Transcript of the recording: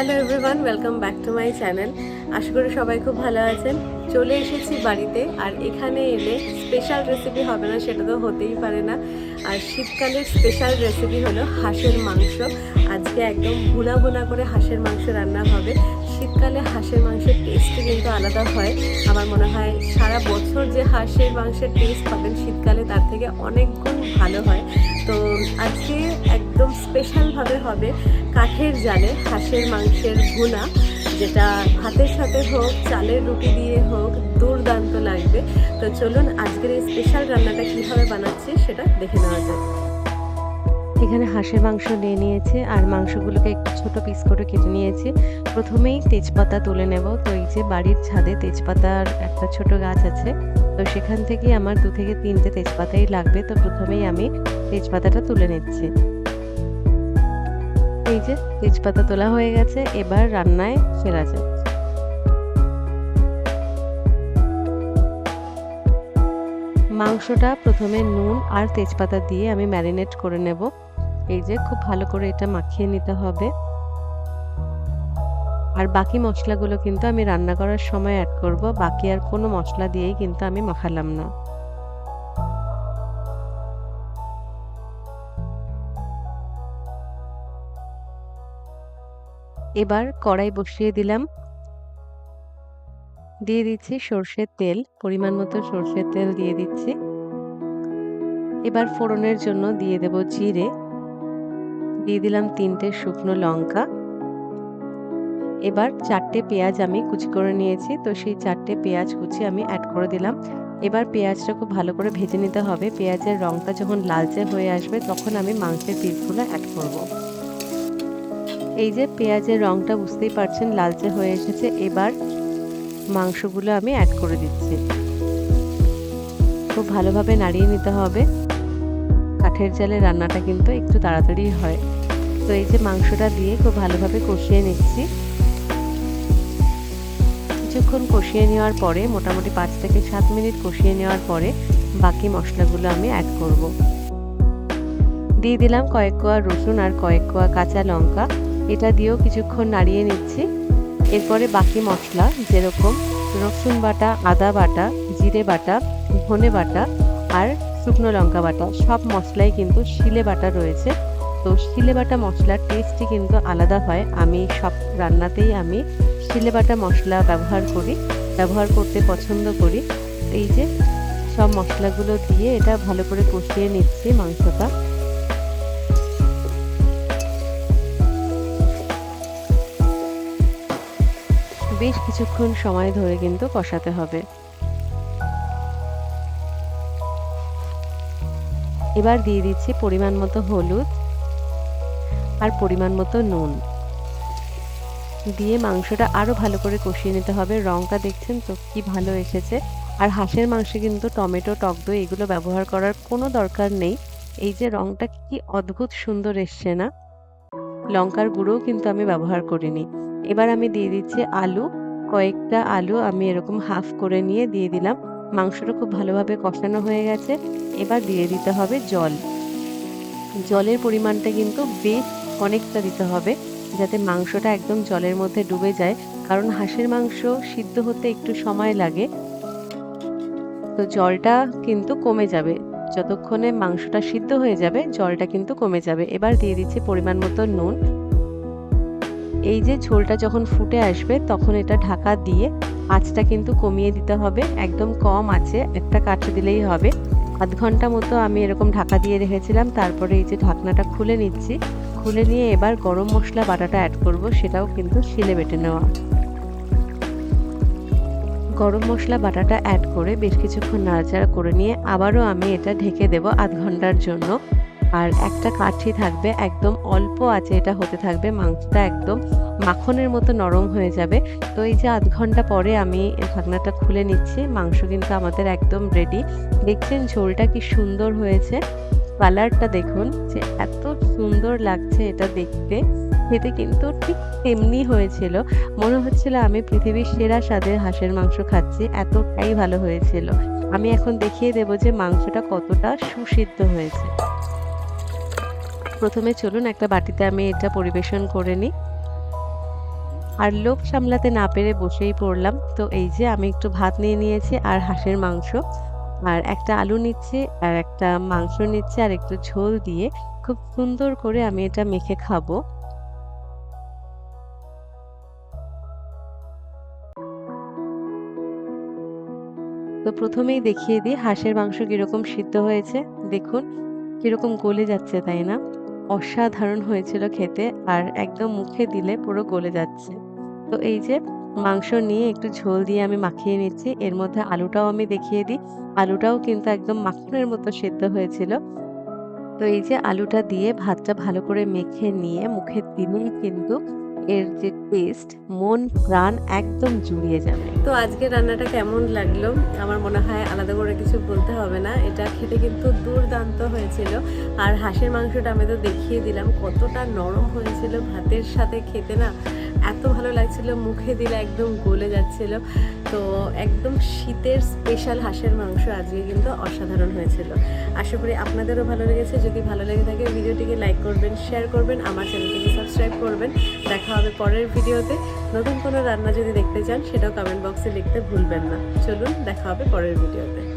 Hello everyone, welcome back to my channel. আশা করি সবাই খুব ভালো আছেন। চলে এসেছি বাড়িতে, আর এখানে এলে স্পেশাল রেসিপি হবে না, সেটা তো হতেই পারে না। আর শীতকালের স্পেশাল রেসিপি হলো হাঁসের মাংস। আজকে একদম ভুনা ভুনা করে হাঁসের মাংস রান্না হবে। শীতকালে হাঁসের মাংসের টেস্টই কিন্তু আলাদা হয়। আমার মনে হয় সারা বছর যে হাঁসের মাংসের টেস্ট পাবেন শীতকালে তার থেকে অনেক ভালো হয়। তো আজকে একদম স্পেশালভাবে হবে কাঠের জালে হাঁসের মাংসের ভুনা, যেটা ভাতের সাথে হোক, চালের রুটি দিয়ে হোক, দুর্দান্ত লাগবে। তো চলুন আজকের এই স্পেশাল রান্নাটা কীভাবে বানাচ্ছি সেটা দেখে নেওয়া যাক। এখানে হাঁসের মাংস নিয়ে নিয়েছে আর মাংসগুলোকে একটু ছোট পিস করে কেটে নিয়েছি। প্রথমেই তেজপাতা তুলে নেব। তো এই যে বাড়ির ছাদে তেজপাতার একটা ছোট গাছ আছে। তো সেখান থেকেই আমার দু থেকে তিনটে তেজপাতাই লাগবে। তো প্রথমেই আমি তেজপাতাটা তুলে নিচ্ছি। এই যে তেজপাতা তোলা হয়ে গেছে। এবার রান্নায় ফেরা যাক। মাংসটা প্রথমে নুন আর তেজপাতা দিয়ে আমি ম্যারিনেট করে নেব। এই যে খুব ভালো করে এটা মাখিয়ে নিতে হবে। আর বাকি মশলাগুলো কিন্তু আমি রান্না করার সময় অ্যাড করব। বাকি আর কোনো মশলা দিয়েই কিন্তু আমি মাখালাম না। এবার কড়াই বসিয়ে দিলাম। দিয়ে দিচ্ছি সর্ষের তেল, পরিমাণ মতো সর্ষের তেল দিয়ে দিচ্ছি। এবার ফোড়নের জন্য দিয়ে দেব জিরে। দিয়ে দিলাম তিনটে শুকনো লঙ্কা। এবার চারটে পেঁয়াজ আমি কুচি করে নিয়েছি, তো সেই চারটে পেঁয়াজ কুচি আমি অ্যাড করে দিলাম। এবার পেঁয়াজটা খুব ভালো করে ভেজে নিতে হবে। পেঁয়াজের রঙটা যখন লালচে হয়ে আসবে, তখন আমি মাংসের পিসগুলো অ্যাড করব। এই যে পেঁয়াজের রঙটা বুঝতেই পারছেন, লালচে হয়ে এসেছে। এবার মাংসগুলো আমি অ্যাড করে দিচ্ছি। খুব ভালোভাবে নাড়িয়ে নিতে হবে। কাঠের জালে রান্নাটা কিন্তু একটু তাড়াতাড়ি হয়। তো এই যে মাংসটা দিয়ে খুব ভালোভাবে কষিয়ে নিচ্ছি। কিছুক্ষণ কষিয়ে নেওয়ার পরে, মোটামুটি পাঁচ থেকে সাত মিনিট কষিয়ে নেওয়ার পরে বাকি মশলাগুলো আমি অ্যাড করব। দিয়ে দিলাম কয়েক কোয়া রসুন আর কয়েক কোয়া কাঁচা লঙ্কা। এটা দিয়েও কিছুক্ষণ নাড়িয়ে নিচ্ছি। এরপরে বাকি মশলা, যেরকম রসুন বাটা, আদা বাটা, জিরে বাটা, ধনে বাটা আর শুকনো লঙ্কা বাটা, সব মশলাই কিন্তু শিলে বাটা রয়েছে। তো শিলে বাটা মশলার টেস্টই কিন্তু আলাদা হয়। আমি সব রান্নাতেই আমি শিলে বাটা মশলা ব্যবহার করি, ব্যবহার করতে পছন্দ করি। এই যে সব মশলাগুলো দিয়ে এটা ভালো করে কষিয়ে নিচ্ছি মাংসটা। বেশ কিছুক্ষণ সময় ধরে কিন্তু কষাতে হবে। এবার দিয়ে দিচ্ছি পরিমাণ মতো হলুদ। আর পরিমাণ মতো নুন। দিয়ে মাংসটা আরও ভালো করে কষিয়ে নিতে হবে। রঙটা দেখছেন তো কি ভালো এসেছে। আর হাঁসের মাংসে কিন্তু টমেটো, টক দই এগুলো ব্যবহার করার কোনো দরকার নেই। এই যে রঙটা কি অদ্ভুত সুন্দর এসছে না? লঙ্কার গুঁড়োও কিন্তু আমি ব্যবহার করিনি। এবার আমি দিয়ে দিচ্ছি আলু। কয়েকটা আলু আমি এরকম হাফ করে নিয়ে দিয়ে দিলাম। মাংসটা খুব ভালোভাবে কষানো হয়ে গেছে। এবার দিয়ে দিতে হবে জল। জলের পরিমাণটা কিন্তু বেশ অনেকটা দিতে হবে, যাতে মাংসটা একদম জলের মধ্যে ডুবে যায়, কারণ হাঁসের মাংস সিদ্ধ হতে একটু সময় লাগে। তো জলটা কিন্তু কমে যাবে। যতক্ষণে মাংসটা সিদ্ধ হয়ে যাবে, জলটা কিন্তু কমে যাবে। এবার দিয়ে দিচ্ছি পরিমাণ মতো নুন। এই যে ঝোলটা যখন ফুটে আসবে, তখন এটা ঢাকা দিয়ে আঁচটা কিন্তু কমিয়ে দিতে হবে। একদম কম আছে একটা কাঠে দিলেই হবে। আধ ঘণ্টা মতো আমি এরকম ঢাকা দিয়ে রেখেছিলাম। তারপরে এই যে ঢাকনাটা খুলে নিচ্ছি। খুলে নিয়ে এবার গরম মশলা বাটাটা অ্যাড করব, সেটাও কিন্তু শিলে বেটে নেওয়া। গরম মশলা বাটাটা অ্যাড করে বেশ কিছুক্ষণ নাড়াচাড়া করে নিয়ে আবারও আমি এটা ঢেকে দেব আধ ঘণ্টার জন্য। আর একটা কাঠি থাকবে একদম অল্প আছে, এটা হতে থাকবে মাংসটা একদম মাখনের মতো নরম হয়ে যাবে। তো এই যে আধ ঘণ্টা পরে আমি ঢাকনাটা খুলে নিচ্ছি, মাংস কিন্তু আমাদের একদম রেডি দেখছেন ঝোলটা কি সুন্দর হয়েছে। কালারটা দেখুন, যে এত সুন্দর লাগছে এটা দেখতে। খেতে কিন্তু ঠিক তেমনি হয়েছিল। মনে হচ্ছিল আমি পৃথিবীর সেরা স্বাদের হাঁসের মাংস খাচ্ছি, এতটাই ভালো হয়েছিল। আমি এখন দেখিয়ে দেব যে মাংসটা কতটা সুসিদ্ধ হয়েছে। প্রথমে চলুন একটা বাটিতে আমি এটা পরিবেশন করে নিই। আর লোভ সামলাতে না পেরে বসেই পড়লাম। তো এই যে আমি একটু ভাত নিয়ে নিয়েছি আর হাঁসের মাংস। আর একটা আলু নিচ্ছি, আর একটা মাংস নিচ্ছি, আর একটু ঝোল দিয়ে খুব সুন্দর করে আমি এটা মেখে খাব। তো প্রথমেই দেখিয়ে দিই হাঁসের মাংস কীরকম সিদ্ধ হয়েছে। দেখুন, কীরকম গলে যাচ্ছে তাই না? অসাধারণ হয়েছিল খেতে, আর একদম মুখে দিলে পুরো গলে যাচ্ছে। তো এই যে মাংস নিয়ে একটু ঝোল দিয়ে আমি মাখিয়ে নিচ্ছি। এর মধ্যে আলুটাও আমি দেখিয়ে দিই। আলুটাও কিন্তু একদম মাখনের মতো সেদ্ধ হয়েছিল। তো এই যে আলুটা দিয়ে ভাতটা ভালো করে মেখে নিয়ে মুখে দিলেই কিন্তু এর যে টেস্ট মন, প্রাণ একদম জুড়িয়ে যাবে। তো আজকে রান্নাটা কেমন লাগল? আমার মনে হয় আলাদা করে কিছু বলতে হবে না। এটা খেতে কিন্তু দুর্দান্ত হয়েছিল। আর হাঁসের মাংসটা আমি তো দেখিয়ে দিলাম কতটা নরম হয়েছিল ভাতের সাথে খেতে না। এত ভালো লাগছিল, মুখে দিলে একদম গলে যাচ্ছিল। তো একদম শীতের স্পেশাল হাঁসের মাংস আজকে কিন্তু অসাধারণ হয়েছিল। আশা করি আপনাদেরও ভালো লেগেছে। যদি ভালো লেগে থাকে, ভিডিওটিকে লাইক করবেন শেয়ার করবেন, আমার চ্যানেলটিকে সাবস্ক্রাইব করবেন। দেখা হবে পরের ভিডিওতে। নতুন কোনো রান্না যদি দেখতে চান, সেটাও কমেন্ট বক্সে লিখতে ভুলবেন না। চলুন, দেখা হবে পরের ভিডিওতে।